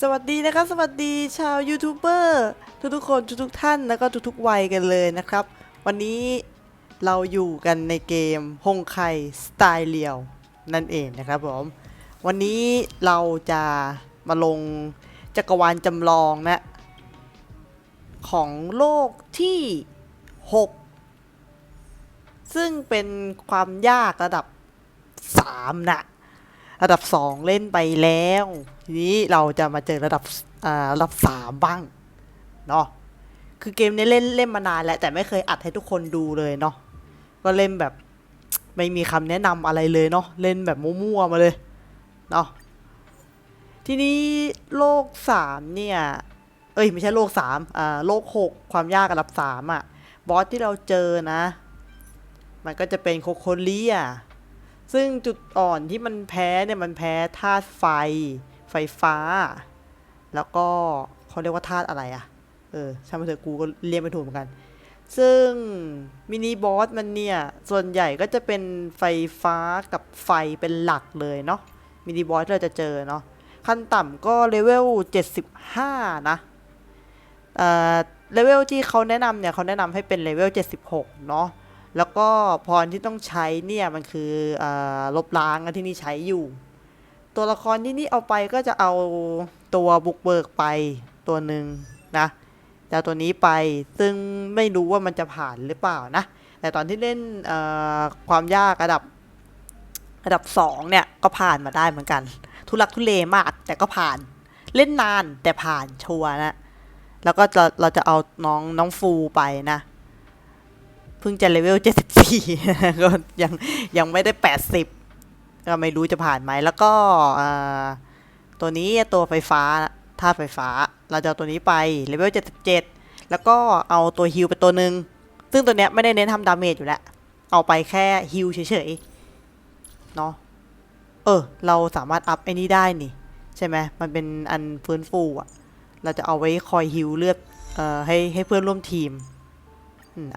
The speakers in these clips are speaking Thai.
สวัสดีนะครับ สวัสดีชาวยูทูบเบอร์ทุกๆคนทุกๆท่านแล้วก็ทุกๆวัยกันเลยนะครับ วันนี้เราอยู่กันในเกมฮงไคสไตล์เรียวนั่นเองนะครับผมวันนี้เราจะมาลงจักรวาลจำลองนะ ของโลกที่ 6 ซึ่งเป็นความยากระดับ 3 นะ ระดับ 2 เล่นไปแล้ว ทีนี้เราจะมาเจอระดับอ่าระดับ 3 บ้างเนาะคือเกมนี้เล่นเล่นมานานแล้ว แต่ไม่เคยอัดให้ทุกคนดูเลยเนาะก็เล่นแบบไม่มีคำแนะนำอะไรเลยเนาะเล่นแบบมั่วๆมาเลยเนาะทีนี้โลก3เนี่ย เอ้ย ไม่ใช่โลก3อ่าโลก 6 ความยากระดับ3อะ บอสที่เราเจอนะ มันก็จะเป็นโคโคเลีย ซึ่งจุดอ่อนที่มันแพ้เนี่ยมันแพ้ธาตุไฟ ไฟฟ้า แล้วก็เขาเรียกว่าธาตุอะไรอะเออช่างมันเถอะกูก็เรียกไม่ถูกเหมือนกัน ซึ่งมินิบอสมันเนี่ย ส่วนใหญ่ก็จะเป็นไฟฟ้ากับไฟเป็นหลักเลยเนาะ มินิบอสเราจะเจอเนาะ ขั้นต่ำก็เลเวล 75 นะ เอ่อ เลเวลที่เขาแนะนำเนี่ยเขาแนะนำให้เป็นเลเวล 76 เนาะ แล้วก็พรที่ต้องใช้เนี่ยมันคืออลบล้างที่นี่ใช้อยู่ ตัวละครที่นี่เอาไปก็จะเอาตัวบุกเบิกไปตัวหนึ่งนะจะเอาตัวนี้ไปซึ่งไม่รู้ว่ามันจะผ่านหรือเปล่านะ แต่ตอนที่เล่นความยากระดับระดับสองเนี่ย ก็ผ่านมาได้เหมือนกัน ทุลักทุเลมากแต่ก็ผ่านเล่นนานแต่ผ่านชัวนะ แล้วก็จะเราจะเอาน้องน้องฟูไปนะ เพิ่งจะเลเวล 74 ก็ยังยังไม่ได้ 80 ก็ไม่รู้จะผ่านไหม แล้วก็ตัวนี้ตัวไฟฟ้าท่าตุไฟฟ้า เราจะเอาตัวนี้ไปเลเวล 77 แล้วก็เอาตัวฮิลไปตัวหนึ่ง ซึ่งตัวเนี้ยไม่ได้เน้นทำดาเมจอยู่แล้ว เอาไปแค่ฮิลเฉยๆ เนาะเออ เราสามารถอัพไอ้นี้ได้นี่ ใช่ไหม มันเป็นอันฟื้นฟูอะเราจะเอาไว้คอยฮิลเลือดเอ่อให้ให้เพื่อนร่วมทีม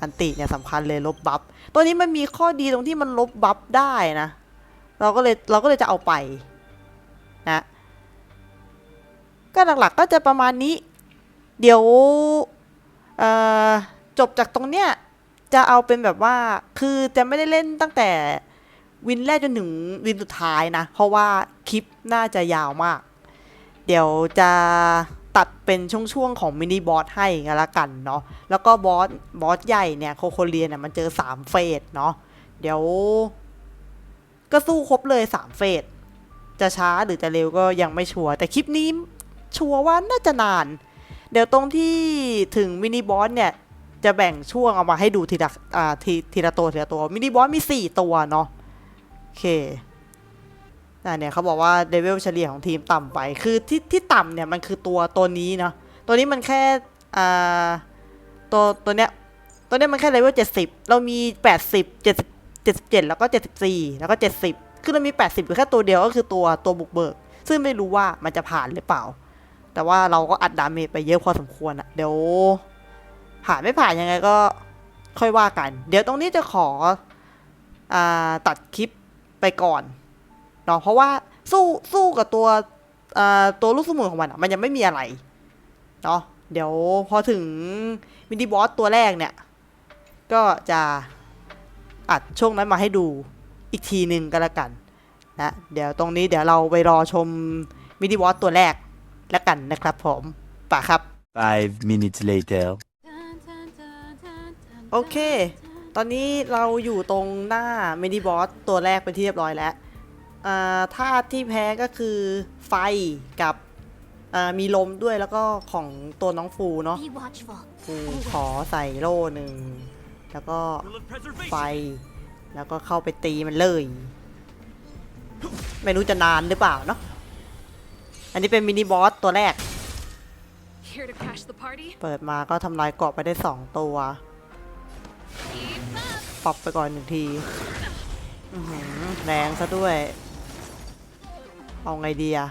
อันติเนี่ยสำคัญเลยลบบัฟ ตัวนี้มันมีข้อดีตรงที่มันลบบัฟได้นะ เราก็เลยเราก็เลยจะเอาไปนะ ก็หลักๆก็จะประมาณนี้ เดี๋ยวจบจากตรงเนี้ยจะเอาเป็นแบบว่า คือจะไม่ได้เล่นตั้งแต่วินแรกจนถึงวินสุดท้ายนะ เพราะว่าคลิปน่าจะยาวมาก เดี๋ยวจะ ตัดเป็นช่วงๆของมินิบอสให้กันละกันเนาะแล้วก็บอสบอสใหญ่เนี่ยโคโคเลียเนี่ยมันเจอ 3 เฟสเนาะเดี๋ยว ก็สู้ครบเลย 3 เฟส จะช้าหรือจะเร็วก็ยังไม่ชัวร์แต่คลิปนี้ชัวร์ว่าน่าจะนาน เดี๋ยวตรงที่ถึงมินิบอสเนี่ย จะแบ่งช่วงเอามาให้ดูทีละทีทีละตัวทีละตัวมินิบอสมี 4 ตัวเนาะโอเค เนี่ยเขาบอกว่าเลเวลเฉลี่ยของทีมต่ำไป คือที่ที่ต่ำเนี่ยมันคือตัวตัวนี้เนาะ ตัวนี้มันแค่อ่าตัวตัวเนี้ย ตัวเนี้ยมันแค่เลเวลเจ็ดสิบเรามีแปดสิบเจ็ดเจ็ดสิบเจ็ดแล้วก็เจ็ดสิบสี่แล้วก็เจ็ดสิบคือเรามีแปดสิบอยู่แค่ตัวเดียวก็คือตัวตัวบุกเบิก ซึ่งไม่รู้ว่ามันจะผ่านหรือเปล่า แต่ว่าเราก็อัดดาเมจไปเยอะพอสมควรอะเดี๋ยวผ่านไม่ผ่านยังไงก็ค่อยว่ากัน เดี๋ยวตรงนี้จะขออ่าตัดคลิปไปก่อน เนาะเพราะว่าสู้สู้กับตัวอ่าตัวลูกสมุนของมันอะมันยังไม่มีอะไรเนาะเดี๋ยวพอถึงมินิบอสตัวแรกเนี่ย ก็จะอัดช่วงนั้นมาให้ดูอีกทีหนึ่งก็แล้วกันนะเดี๋ยวตรงนี้เดี๋ยวเราไปรอชมมินิบอสตัวแรกแล้วกันนะครับผมป่ะครับ Five minutes later. โอเค ตอนนี้เราอยู่ตรงหน้ามินิบอสตัวแรกไปนที่เรียบร้อยแล้วอ่า ธาตุที่แพ้ก็คือไฟกับอ่ามีลมด้วยแล้วก็ของตัวน้องฟูเนาะ Be watchful. ฟูขอใส่โล่หนึ่งแล้วก็ไฟ แล้วก็เข้าไปตีมันเลย ไม่รู้จะนานหรือเปล่าเนาะอันนี้เป็นมินิบอสตัวแรก Here to crash the party? เปิดมาก็ทำลายเกราะไปได้สองตัว Keep up. ปรับไปก่อนหนึ่งทีอื้อหือแรงซะด้วย เอาไงดีอะ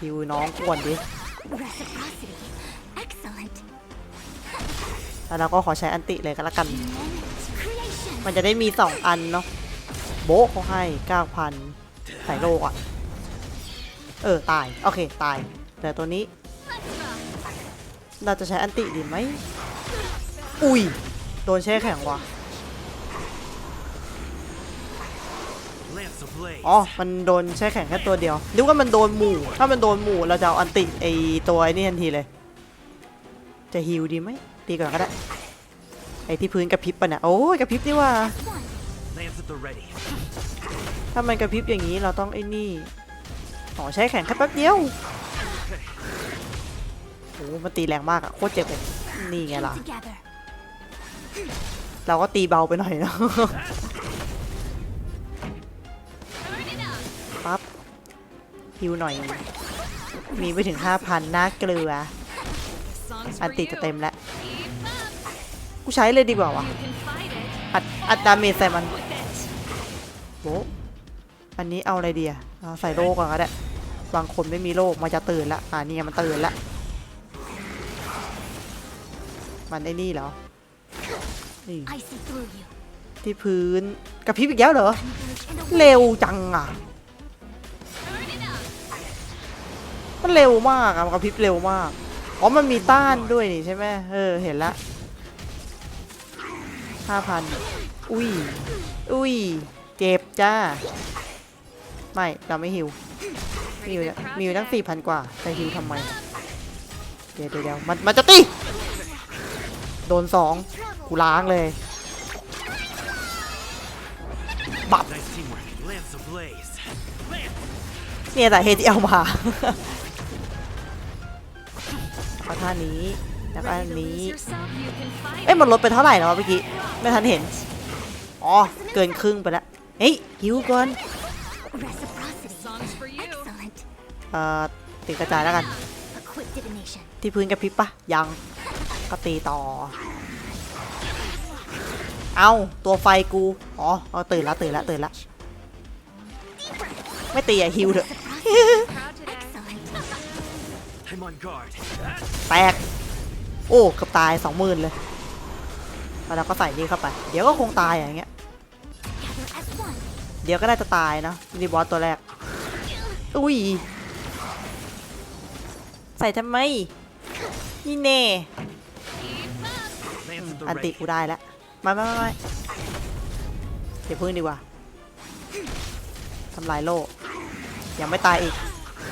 ฮิวน้องกวนดิ Reciprocity. Excellent. แล้วเราก็ขอใช้อันติเลยก็แล้วกัน Moment. Creation. มันจะได้มีสองอันเนาะ โบะเขาให้ 9,000ใส่โลกอะเออ ตาย โอเค ตาย แต่ตัวนี้ Let's rock. เราจะใช้อันติดีไหม อุ้ย โดนแช่แข็งว่ะ Lance ablaze. อ๋อ มันโดนแช่แข็งแค่ตัวเดียวนึกว่ามันโดนหมู่ ถ้ามันโดนหมู่เราจะเอาอันติไอตัวไอนี่ทันทีเลย จะฮิวดีไหมตีก่อนก็ได้ ไอที่พื้นกระพริบปะเนี่ยโอ้ยกระพริบนี่ว่า ถ้ามันกระพริบอย่างนี้เราต้องไอ้นี่ อ๋อใช้แข็งแค่แป๊บเดียวโอ้มันตีแรงมากอะโคตรเจ็บเลยนี่ไงล่ะ เราก็ตีเบาไปหน่อยเนะ ฮิวหน่อย มีไปถึง 5,000น่าเกลือ อันติจะเต็มแล้ว กูใช้เลยดีกว่าวะอัดอัดดาเมจใส่มันโบอันนี้เอาอะไรดีอะเอาใส่โลก่อนก็ได้บางคนไม่มีโลกมันจะตื่นละอ่านี่มันตื่นละมันไอ้นี่เหรอนี่ที่พื้นกระพริบอีกแล้วเหรอ เร็วจังอะ มันเร็วมากอะมันกระพริบเร็วมาก อ๋อ มันมีต้านด้วยนี่ใช่ไหมเออ เห็นละห้าพันอุ้ย อุ้ย เจ็บจ้า ไม่ เราไม่หิว มีอยู่มีอยู่ตั้งสี่พันกว่าแต่หิวทำไม เดี๋ยวเดี๋ยวมันมันจะตี โดนสองกูล้างเลยบับเนี่ยแต่เหตุที่เอามา เอาท่านี้แล้วก็อั Ready น to นี้ lose yourself? You can fight เอ้ย it. มันลดไปเท่าไหร่แล้ววะเมื่อกี้ ไม่ทันเห็น อ๋อ เกินครึ่งไปแล้วเฮ้ยหิวก่อน Reciprocity. Song's for you. Excellent. เอ่อตีกระจายแล้วกัน A quick divination. ที่พื้นกระพริบปะยัง ก็ตีต่อ เอาตัวไฟกู อ๋อเอาตื่นละตื่นละตื่นละ ไม่ตีอะฮิวเถอะ แตก โอ้เกือบตายสองหมื่นเลยแล้วเราก็ใส่นี่เข้าไป เดี๋ยวก็คงตายอย่างเงี้ย เดี๋ยวก็ได้จะตายเนาะนี่บอสตัวแรก อุ้ย ใส่ทำไม นี่เน่อันติกูได้แล้วไม่ไม่ไม่ไม่เดี๋ยวพึ่งดีกว่าทำลายโลกยังไม่ตายอีก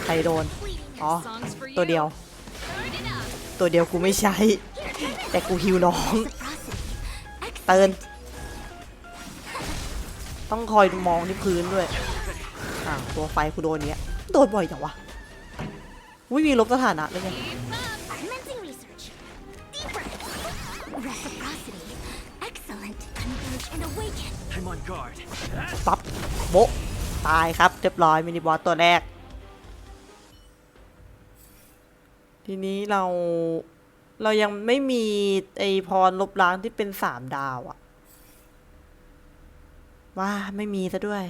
ใครโดน อ๋อ ตัวเดียว ตัวเดียวกูไม่ใช้ แต่กูฮิวน้อง เตือนต้องคอยมองที่พื้นด้วย อ่าตัวไฟกูโดนเนี้ย โดนบ่อยจังวะวิมีลบสถานะด้วยไงปั๊บโบตายครับ เรียบร้อยมินิบอสตัวแรก ทีนี้เราเรายังไม่มีไอพรลบล้างที่เป็นสามดาวอะว่าไม่มีซะด้วย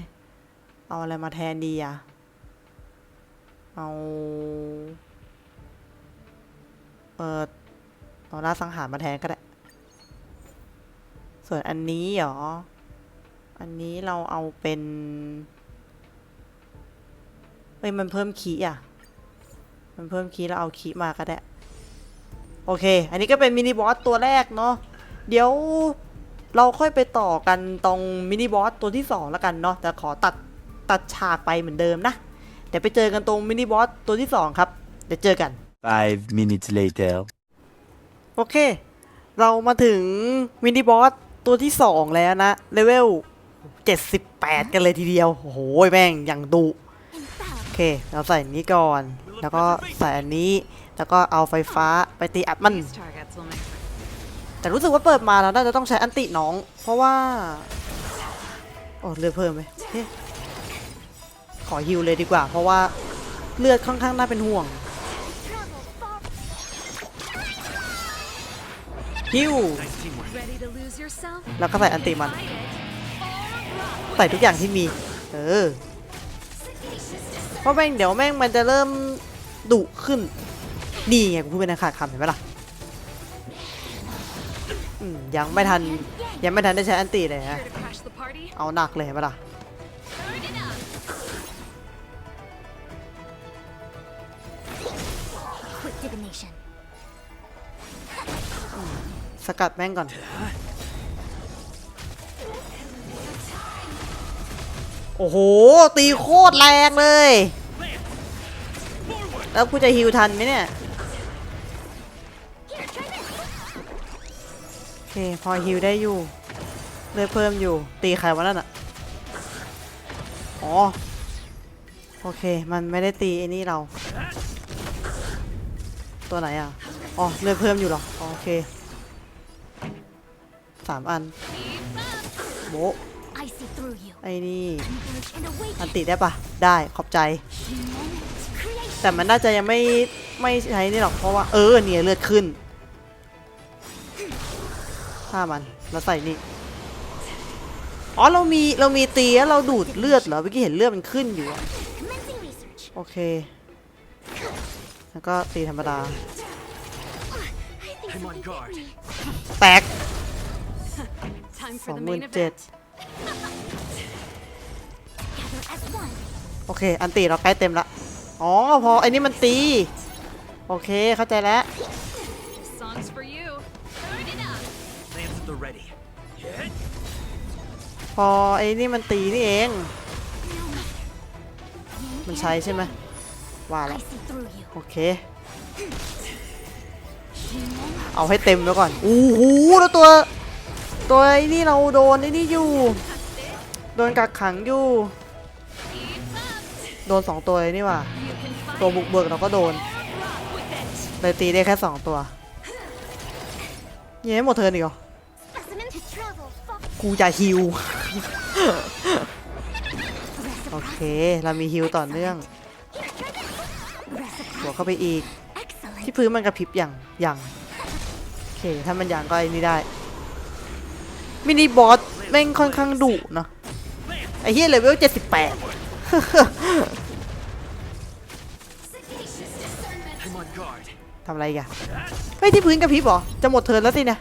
เอาอะไรมาแทนดีอะเอาเออเอาล่าสังหารมาแทนก็ได้ ส่วนอันนี้เหรอ อันนี้เราเอาเป็นเอ้ยมันเพิ่มคีย์อะ มันเพิ่มคีย์แล้วเอาคีย์มาก็ได้ โอเค อันนี้ก็เป็นมินิบอสตัวแรกเนาะ เดี๋ยวเราค่อยไปต่อกันตรงมินิบอสตัวที่สองแล้วกันเนาะ แต่ขอตัดตัดฉากไปเหมือนเดิมนะ เดี๋ยวไปเจอกันตรงมินิบอสตัวที่สองครับ เดี๋ยวเจอกัน Five minutes later. โอเค เรามาถึงมินิบอสตัวที่ 2 แล้วนะ เลเวล 78 กันเลยทีเดียว โอ้โหแม่งอย่างดุ Infallible. โอเค เราใส่อันนี้ก่อน แล้วก็ใส่อันนี้ แล้วก็เอาไฟฟ้าไปตีอัดมัน These targets will make แต่รู้สึกว่าเปิดมาแล้วน่าจะต้องใช้อันติน้อง เพราะว่า โอ้เลือดเพิ่มไหมเฮ้ขอฮิวเลยดีกว่า เพราะว่าเลือดค่อนข้างน่าเป็นห่วงฮิว Nice teamwork. ready to lose yourself. แล้วก็ใส่อันติมัน Fight it. ใส่ทุกอย่างที่มี เออ เพราะแม่งเดี๋ยวแม่งมันจะเริ่ม ดุขึ้น นี่ไงกูพูดเป็นขาดคำเห็นไหมล่ะยังไม่ทันยังไม่ทันได้ใช้อันติเลยฮะเอาหนักเลยเห็นไหมล่ะสกัดแม่งก่อน โอ้โห ตีโคตรแรงเลย แล้วกูจะฮิวทันไหมเนี่ย Here, try this. โอเค พอฮิวได้อยู่ เลยเพิ่มอยู่ ตีใครวะนั่นอะอ๋อ โอเค มันไม่ได้ตีไอ้นี่เรา ตัวไหนอะ อ๋อ เลือดเพิ่มอยู่เหรออ๋อโอเคสามอัน โบะ I see through you. ไอ้นี่ Converge and อัน awaken. ติได้ปะได้ ขอบใจ Human creation. แต่มันน่าจะยังไม่ไม่ใช้นี่หรอกเพราะว่าเออเนี่ยเลือดขึ้นฆ่ามันแล้วใส่นี่อ๋อเรามีเรามีตีแล้วเราดูดเลือดเหรอเมื่อกี้เห็นเลือดมันขึ้นอยู่โอเค แล้วก็ตีธรรมดา แตกสองหมื่นเจ็ดโอเค อันตีเราใกล้เต็มละ อ๋อพอไอ้นี่มันตี โอเคเข้าใจแล้ว This song's for you. Turn it up. Lance at the ready. Hit. พอไอ้นี่มันตีนี่เอง No matter. มันใช้ใช่ไหมว่า I แล้ว see through you. โอเค Human เอาให้เต็มแล้วก่อน อู้หูแล้วตัว ตัวไอ้นี่เราโดนไอ้นี่อยู่ โดนกักขังอยู่ โดนสองตัวเลยนี่หว่า You can fight ตัวบุกเบิกเราก็โดนเลยตีได้แค่สองตัวยังไม่หมดเทินอีกเหรอกูจะฮิว โอเค เรามีฮิวต่อเนื่อง Here, try this. บวเข้าไปอีก ที่พื้นมันกระพริบอย่างอย่างโอเค ถ้ามันอย่างก็ไอ้นี่ได้ มินิบอสแม่งค่อนข้างดุเนาะไอ้เฮียเลเวลเจ็ดสิบแปด ทำอะไรกันเฮ้ยที่พื้นกระพริบเหรอ จะหมดเทิร์นแล้วสิเนี่ย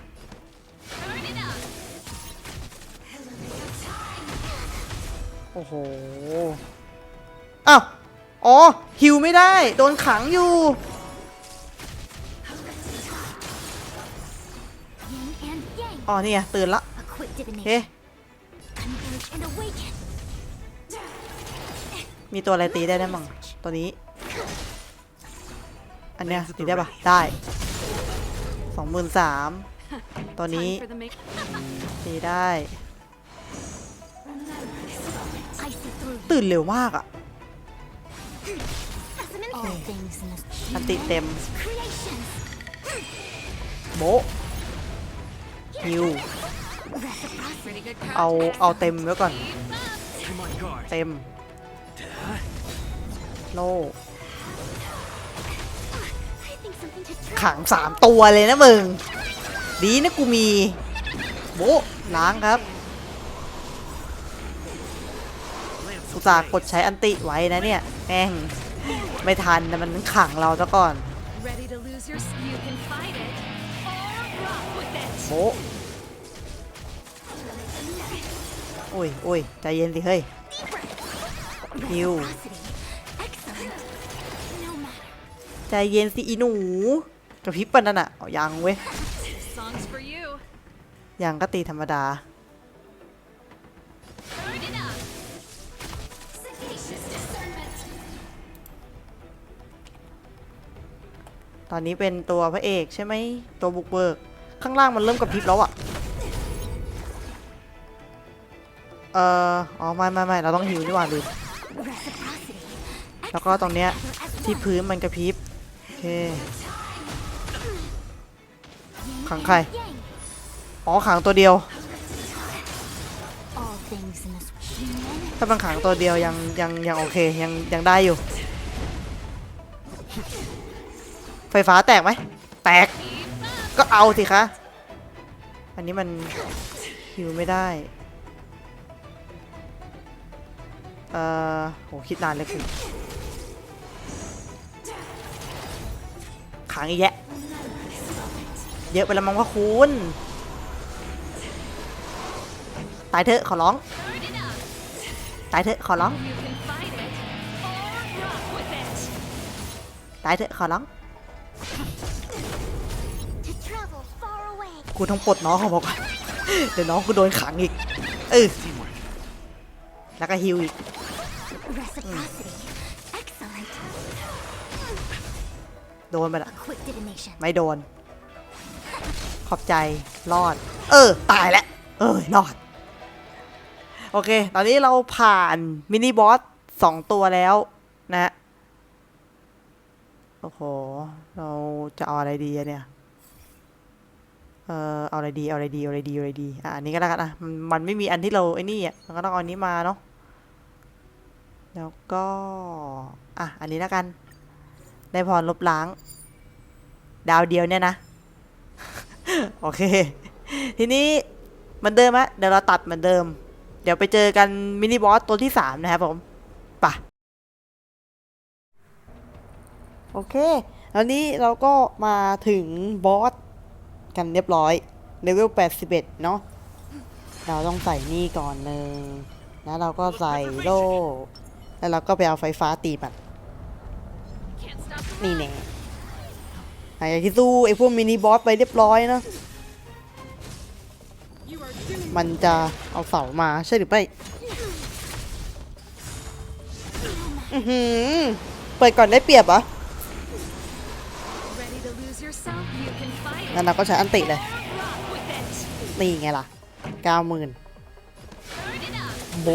โอ้โหอ้าวอ๋อฮิวไม่ได้ โดนขังอยู่อ๋อนี่ไงตื่นละเค divination. Converge and awaken. มีตัวอะไรตีได้ได้มั่งตัวนี้ อันเนี้ยตีได้ปะได้สองหมื่นสามตัวนี้ Time for the main. ตีได้ I see through you. ตื่นเร็วมากอะ Specimen. All things in this อันติเต็ม creations. โบะฮิว Reciprocity. Pretty good เอา crowd. เอาเต็มไว้ก่อน I'm on guard. เต็ม โล ขังสามตัวเลยนะมึง ดีนะกูมี โบะล้างครับ Lance อุตส่าห์กด ablaze. ใช้อันติไว้นะเนี่ยแม่งไม่ทันแต่มันขังเราซะก่อน Ready to lose your. s- You can fight it or rock with it. โบะโอ้ยโอ้ยใจเย็นสิเฮ้ย Heal. Reciprocity. Excellent. No matter. ใจเย็นสิอีหนู กระพริบปันนั่นอะเอายังเว้ย This song's for you. ยังก็ตีธรรมดา Turn it up. Sagacious discernment. ตอนนี้เป็นตัวพระเอกใช่ไหมตัวบุกเบิก ข้างล่างมันเริ่มกระพริบแล้วอะเอ่ออ๋อไม่ไม่ไม่เราต้องหิวนี่หว่าลืม Reciprocity. แล้วก็ตรงเนี้ย Gather as ที่ one. พื้นมันกระพริบโอเค ขังใคร อ๋อขังตัวเดียว ถ้ามันขังตัวเดียวยังยังยังโอเคยังยังได้อยู่ ไฟฟ้าแตกไหม แตก ก็เอาสิคะ อันนี้มันหิวไม่ได้ เอ่อโหคิดนานเลยคุณขังอีกแยะ เยอะไปแล้วมั้งว่าคุณ ตายเถอะขอร้อง Turn it up. ตายเถอะขอร้อง You can fight it or rock with it. ตายเถอะขอร้อง To travel far away. กูต้องปลดน้องเขาบอกว่าเดี๋ยวน้องกูโดนขังอีก เออ Teamwork. แล้วก็ฮิวอีก Reciprocity. Excellent. โดนไปละ A quick divination. ไม่โดน ขอบใจ รอด เออ ตายแล้ว เออ รอด โอเค ตอนนี้เราผ่านมินิบอสสองตัวแล้วนะ โอ้โห เราจะเอาอะไรดีเนี่ย เออเอาอะไรดี เอาอะไรดี เอาอะไรดี เอาอะไรดี อะอันนี้ก็แล้วกันอะมันมันไม่มีอันที่เราไอ้นี่อะเราก็ต้องเอาอันนี้มาเนาะ แล้วก็ อะ อันนี้แล้วกัน ได้พรลบล้าง ดาวเดียวเนี่ยนะ โอเค ทีนี้เหมือนเดิมฮะเดี๋ยวเราตัดเหมือนเดิม เดี๋ยวไปเจอกันมินิบอสตัวที่สามนะครับผมป่ะโอเคแล้วนี้เราก็มาถึงบอสกันเรียบร้อยเลเวล81 เนาะเราต้องใส่นี่ก่อนหนึ่งแล้วเราก็ใส่โล่ แล้วเราก็ไปเอาไฟฟ้าตีมันนี่แน่หายที่สู้ไอ้พวกมินิบอสไปเรียบร้อยเนอะ มันจะเอาเสามาใช่หรือไม่อือหือเปิดก่อนได้เปรียบเหรอนั่นเราก็ใช้อันติเลย นี่ไงล่ะเก้าหมื่นโบ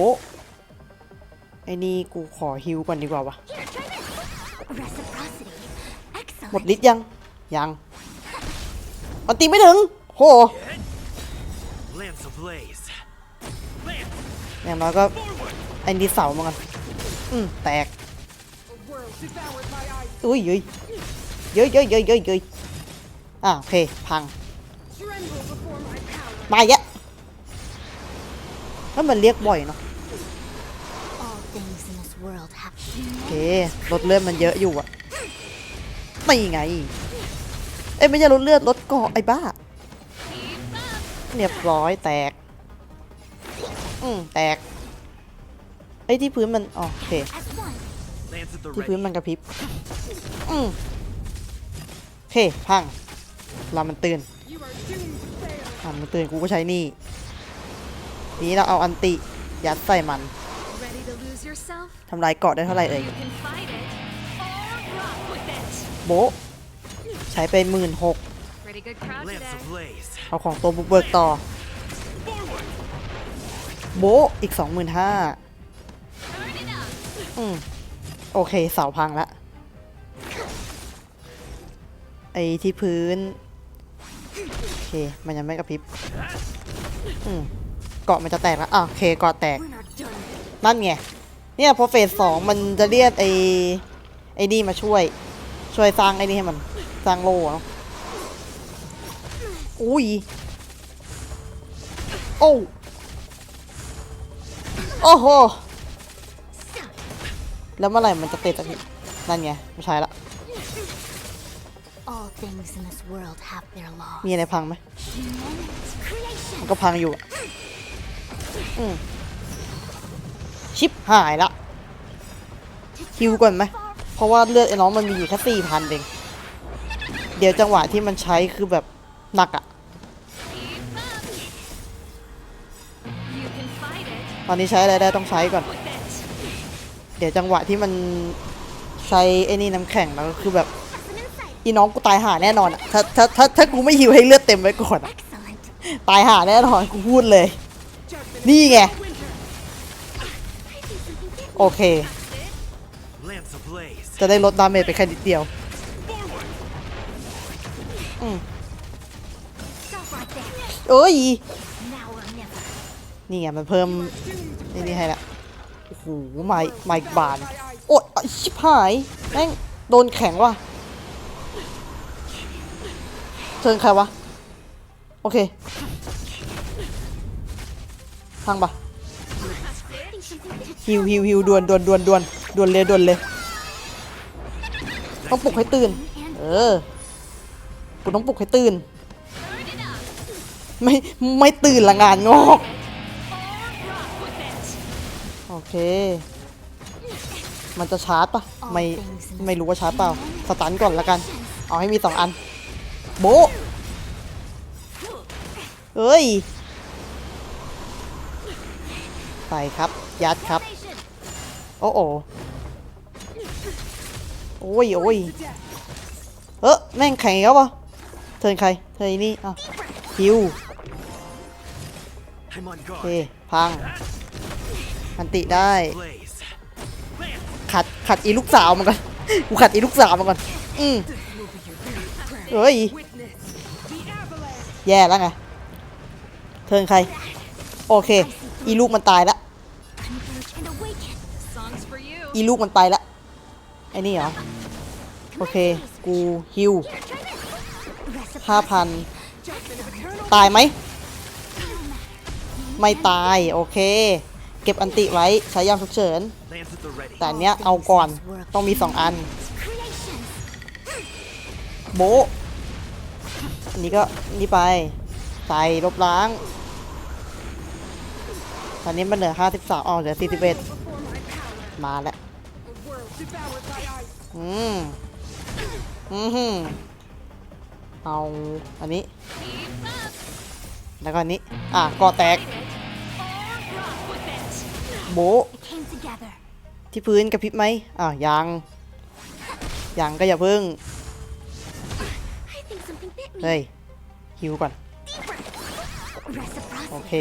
ไอ้นี่กูขอฮิวก่อนดีกว่าวะหมด Excellent. ฤทธิ์ยัง ยังมันตีไม่ถึง โห อย่างน้อยก็ไอ้นี่เสามากันอืมแตกอุ้ยเย้ยเย้ยเย้ยเย้ยเย้ยเย้ยอ่าโอเค พัง มาอีกแล้วแล้วมันเรียกบ่อยเนาะโอเคลดเลือดมันเยอะอยู่อะไม่ไง เอ้ยไม่ใช่ลดเลือดลดเกาะไอ้บ้า เรียบร้อยแตก อืมแตก ไอ้ที่พื้นมันโอเค ที่พื้นมันกระพริบ อืมโอเค พังรามันตื่นอ่ามันตื่นกูก็ใช้นี่ นี้เราเอาอันติ ยัดใส่มัน ทำลายเกาะได้เท่าไหร่เอ่ย โบ ใช้ไปหมื่นหก Pretty good crowd Lance today. ablaze. เอาของตัวบุกเบิกต่อ Forward. โบะอีกสองหมื่นห้า Turn it up. อืมโอเค เสาพังละ ไอ้ที่พื้น โอเค มันยังไม่กระพริบ อืมเกาะมันจะแตกแล้วอะโอเคเกาะแตก We're not done. นั่นไง เนี่ยพอเฟสสองมันจะเรียกไอ้ไอ้นี่มาช่วย ช่วยสร้างไอ้นี่ให้มัน สร้างโล่เนาะ อุ้ย โอ้โอ้โห แล้วเมื่อไหร่มันจะเตะจากนี่นั่นไง ไม่ใช่ละ All things in this world have their laws. มีอะไรพังไหม Human creation. มันก็พังอยู่อะอืมชิปหายละ ฮิวก่อนไหม เพราะว่าเลือดไอ้น้องมันมีอยู่แค่สี่พันเอง เดี๋ยวจังหวะที่มันใช้คือแบบ หนักอะตอนนี้ใช้อะไรได้ต้องใช้ก่อน เดี๋ยวจังหวะที่มันใช้ไอ้นี่น้ำแข็งแล้วก็คือแบบอีน้องกูตายหาแน่นอนอะถ้าถ้าถ้าถ้ากูไม่ฮิวให้เลือดเต็มไว้ก่อนอะตายหาแน่นอนกูพูดเลย นี่ไง โอเค จะได้ลดดาเมจไปแค่นิดเดียว อืม there. เอ้ย นี่ไงมันเพิ่มนี่นี่ให้ละโอ้โหมามาอีกบาน โอ๊ยอะชิบหายแม่งโดนแข็งว่ะเชิญใครวะ โอเคพังปะฮิวฮิวฮิวดวนดวนดวนดวนดวนเลยดวนเลยต้องปลุกให้ตื่น เออกูต้องปลุกให้ตื่น ไม่ไม่ตื่นละงานงอก โอเค มันจะชาร์จปะไม่ไม่รู้ว่าชาร์จเปล่า สตันก่อนละกัน เอาให้มีสองอัน โบเอ้ยใส่ครับ ยัดครับ โอ้โอโอ้ยโอ้ยเออแม่งแข่งแล้วปะเทินใครเทินไอ้นี่อะฮิว I'm on โอเค guard. พัง อันติได้ Blaze. Lance. ขัดขัดอีลูกสาวมันก่อน กูขัดอีลูกสาวมันก่อน อืมเอ้ย แย่แล้วไง เทิร์นใคร โอเค อีลูกมันตายละ Converge and awaken. Songs for you. อีลูกมันไปละ ไอ้นี่เหรอ โอเค กูฮิว Reciprocity. ห้าพันตายไหม ไม่ตายโอเค เก็บอันติไว้ใช้ยามฉุกเฉิน แต่อันเนี้ยเอาก่อนต้องมีสองอัน โบอันนี้ก็นี่ไปใส่ลบล้าง ตอนนี้มันเหลือห้าสิบสามอ๋อเหลือสี่สิบเอ็ดมาแล้ว อืม อืมฮึเอา อันนี้ แล้วก็อันนี้ อะก่อแตก โบะที่พื้นกระพริบไหมอ่าวยังยังก็อย่าพึ่งเฮ้ยฮิวก่อน โอเค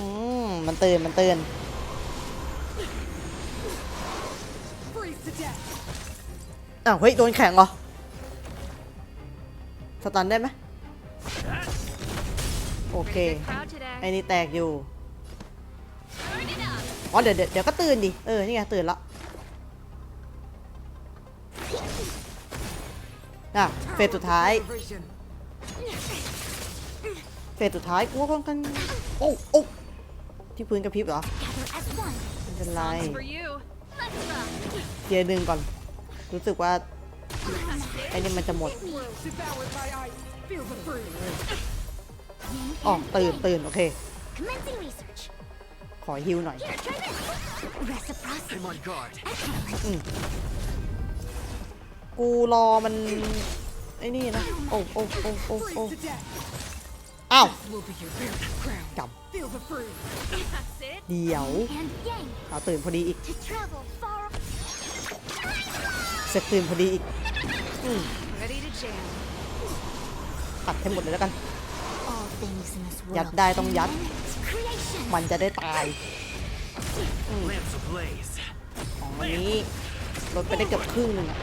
อืมมันตื่น มันตื่นอ้าวเฮ้ย โดนแข่งเหรอ สตันได้ไหม โอเค Pretty good crowd today. ไอ้นี่แตกอยู่ Turn it up. อ๋อเดี๋ยวเดี๋ยวเดี๋ยวก็ตื่นดิ เออ นี่ไงตื่นละอะเฟสสุดท้าย เฟสสุดท้ายกูว่าค่อนข้างโอ้โอ้ที่พื้นกระพริบเหรอ Gather as one. ไม่เป็นไร Songs for you. Let's rock. เทียร์หนึ่งก่อน รู้สึกว่าไอ้นี่มันจะหมด อ๋อตื่นตื่นโอเค Commencing research. ขอฮิวหน่อย Here, try this. Reciprocity. I'm on guard. Excellent. กูรอมัน ไอ้นี่นะ โอ้โอ้โอ้โอ้โอ้อ้าวกลับ That's it. เดี๋ยว And yang. เอาตื่นพอดีอีก To travel far. เสร็จตื่นพอดีอีกอืม Ready to jam. ตัดให้หมดเลยแล้วกัน ยัดได้ต้องยัด Creation. มันจะได้ตาย Lance ablaze. ของอันนี้ลดไปได้เกือบครึ่งหนึงอะ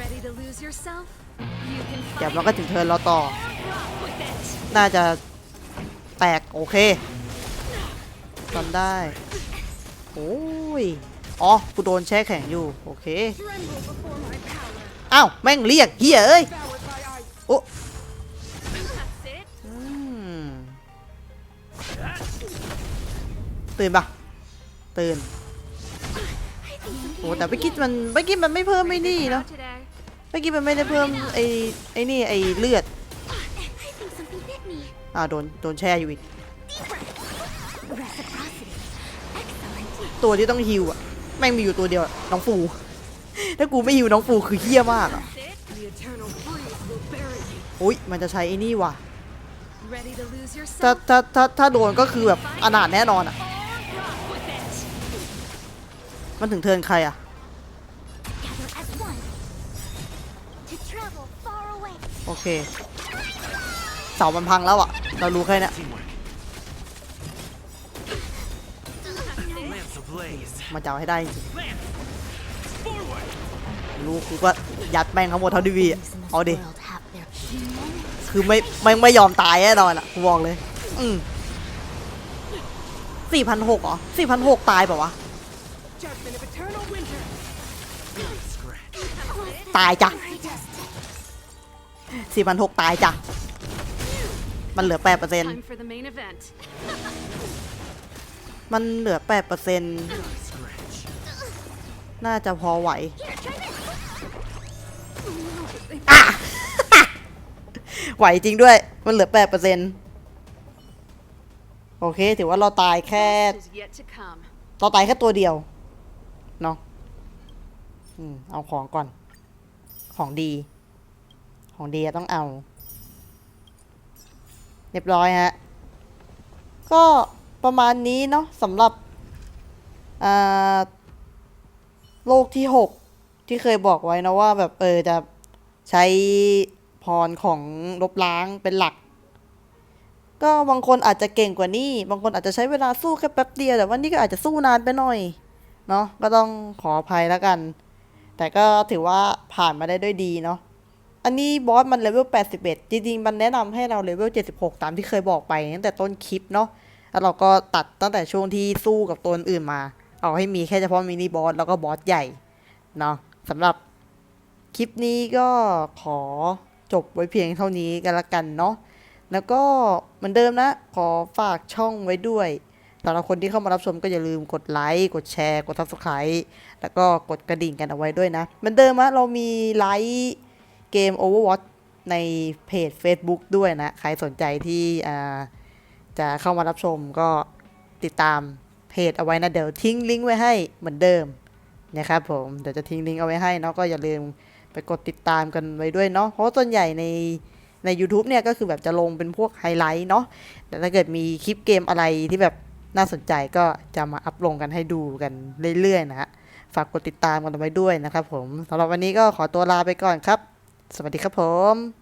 Ready to lose yourself? You can เดี๋ยว fight มันก็ถึงเทิร์นเราต่อ or rock with it. น่าจะแตกโอเคทำได้ โอ้ย อ๋อ กูโดนแช่แข็งอยู่ โอเค อ้าว แม่งเรียกเฮียเอ้ย โอ้ ตื่นปะตื่นโอ้แต่เมื่อกี้มันเมื่อกี้มันไม่เพิ่มไม่นี่เนาะเมื่อกี้มันไม่ได้เพิ่มไอ้ไอ้นี่ไอ้เลือดอ่าโดนโดนแช่อยู่อีกตัวที่ต้องฮิวอะแม่งมีอยู่ตัวเดียวน้องฟูถ้ากูไม่ฮิวน้องฟูคือเฮี้ยมากอุ้ยมันจะใช้ไอ้นี่ว่ะถ้าถ้าถ้าถ้าโดนก็คือแบบอนาถแน่นอนอะ มันถึงเทิร์นใครอะ Gather as one. To travel far away. โอเค เสามันพังแล้วอะเรารู้แค่เนี้ย Teamwork. Lance ablaze. มันจะเอาให้ได้จริง Lance. Forward. รู้กูก็ยัดแม่งทั้งหมดเท่าที่มีอะ Things in this เอาดิ world have their human คือไม่ไม่ไม่ยอมตายแน่นอนอะกูบอกเลย อืมสี่พันหกเหรอสี่พันหกตายเปล่าวะ Scratch. ตายจ้ะสี่พันหกตายจ้ะ มันเหลือแปดเปอร์เซ็น Time for the main event. มันเหลือแปดเปอร์เซ็น Scratch. น่าจะพอไหวไหวจริงด้วย มันเหลือแปดเปอร์เซ็นโอเค ถือว่าเราตายแค่ Is yet to come. เราตายแค่ตัวเดียว เนาะอืมเอาของก่อน ของดี ของดีอะต้องเอา เรียบร้อยฮะ ก็ประมาณนี้เนาะสำหรับโลกที่หกที่เคยบอกไว้นะว่าแบบเออจะใช้พรของลบล้างเป็นหลัก ก็บางคนอาจจะเก่งกว่านี้ บางคนอาจจะใช้เวลาสู้แค่แป๊บเดียว แต่ว่านี่ก็อาจจะสู้นานไปหน่อย เนาะก็ต้องขออภัยแล้วกัน แต่ก็ถือว่าผ่านมาได้ด้วยดีเนาะอันนี้บอสมันเลเวล 81 จริงๆ มันแนะนำให้เราเลเวล 76 ตามที่เคยบอกไปตั้งแต่ต้นคลิปเนาะแล้วเราก็ตัดตั้งแต่ช่วงที่สู้กับตัวอื่นมา เอาให้มีแค่เฉพาะมินิบอสแล้วก็บอสใหญ่เนาะสำหรับคลิปนี้ก็ขอจบไว้เพียงเท่านี้กันละกันเนาะแล้วก็เหมือนเดิมนะ ขอฝากช่องไว้ด้วย สำหรับคนที่เข้ามารับชมก็อย่าลืมกดไลค์กดแชร์ กด subscribe แล้วก็กดกระดิ่งกันเอาไว้ด้วยนะเหมือนเดิมอะเรามีไลค์เกม Overwatch ในเพจ Facebook ด้วยนะ ใครสนใจที่จะเข้ามารับชมก็ติดตามเพจเอาไว้นะ เดี๋ยวทิ้งลิงก์ไว้ให้เหมือนเดิมนะครับผมเดี๋ยวจะทิ้งลิงก์เอาไว้ให้เนาะก็อย่าลืมไปกดติดตามกันไว้ด้วยเนาะเพราะส่วนใหญ่ในใน u t u b e เนี่ยก็คือแบบจะลงเป็นพวกไฮไลท์เนาะแต่ถ้าเกิดมีคลิปเกมอะไรที่แบบ น่าสนใจก็จะมาอัพลงกันให้ดูกันเรื่อยๆนะฮะฝากกดติดตามกันไว้ด้วยนะครับผมสำหรับวันนี้ก็ขอตัวลาไปก่อนครับ สวัสดีครับผม